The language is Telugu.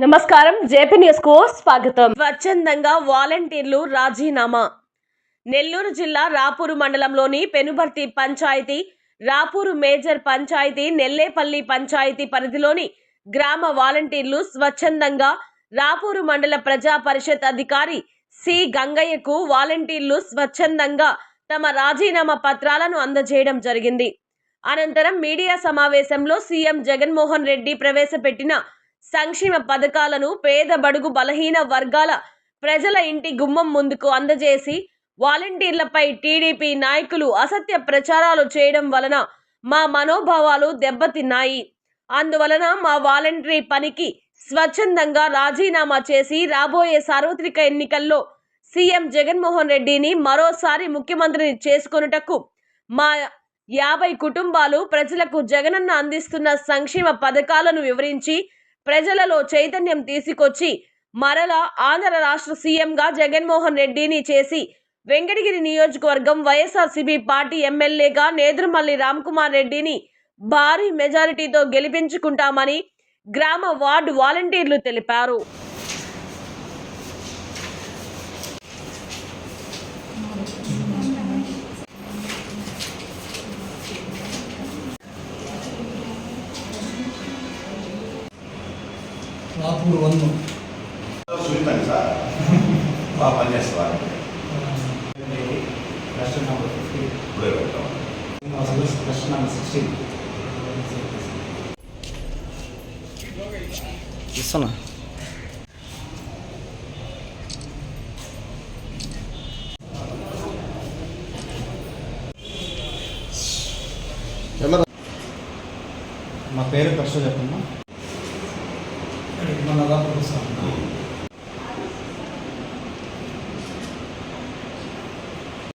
నమస్కారం. జేపీ న్యూస్కు స్వాగతం. స్వచ్ఛందంగా వాలంటీర్లు రాజీనామా. నెల్లూరు జిల్లా రాపూరు మండలంలోని పెనుబర్తి పంచాయతీ రాపూరు మేజర్ పంచాయతీ నెల్లేపల్లి పంచాయతీ పరిధిలోని గ్రామ వాలంటీర్లు స్వచ్ఛందంగా రాపూరు మండల ప్రజా పరిషత్ అధికారి సి. గంగయ్యకు వాలంటీర్లు స్వచ్ఛందంగా తమ రాజీనామా పత్రాలను అందజేయడం జరిగింది. అనంతరం మీడియా సమావేశంలో సీఎం జగన్మోహన్ రెడ్డి ప్రవేశపెట్టిన సంక్షేమ పథకాలను పేద బడుగు బలహీన వర్గాల ప్రజల ఇంటి గుమ్మం ముందుకు అందజేసి వాలంటీర్లపై టీడీపీ నాయకులు అసత్య ప్రచారాలు చేయడం వలన మా మనోభావాలు దెబ్బతిన్నాయి. అందువలన మా వాలంటరీ పనికి స్వచ్ఛందంగా రాజీనామా చేసి రాబోయే సార్వత్రిక ఎన్నికల్లో సీఎం జగన్మోహన్ రెడ్డిని మరోసారి ముఖ్యమంత్రిని చేసుకొనుటకు మా యాభై కుటుంబాలు ప్రజలకు జగనన్న అందిస్తున్న సంక్షేమ పథకాలను వివరించి ప్రజలలో చైతన్యం తీసుకొచ్చి మరలా ఆంధ్ర రాష్ట్ర సీఎంగా జగన్మోహన్ రెడ్డిని చేసి వెంకటగిరి నియోజకవర్గం వైఎస్ఆర్సీపీ పార్టీ ఎమ్మెల్యేగా నేదురుమల్లి రామ్కుమార్ రెడ్డిని భారీ మెజారిటీతో గెలిపించుకుంటామని గ్రామ వార్డు వాలంటీర్లు తెలిపారు. రాపూర్ వన్ చూస్తాను సార్. బాగా పనిచేస్తారు. క్వశ్చన్ నెంబర్ ఫిఫ్టీ ఇప్పుడే పెడతాం. క్వశ్చన్ నెంబర్ సిక్స్టీన్ ఇస్తున్నా. మా పేరు ఫస్ట్ చెప్పమ్మా మన రాపూర్ వస్తాం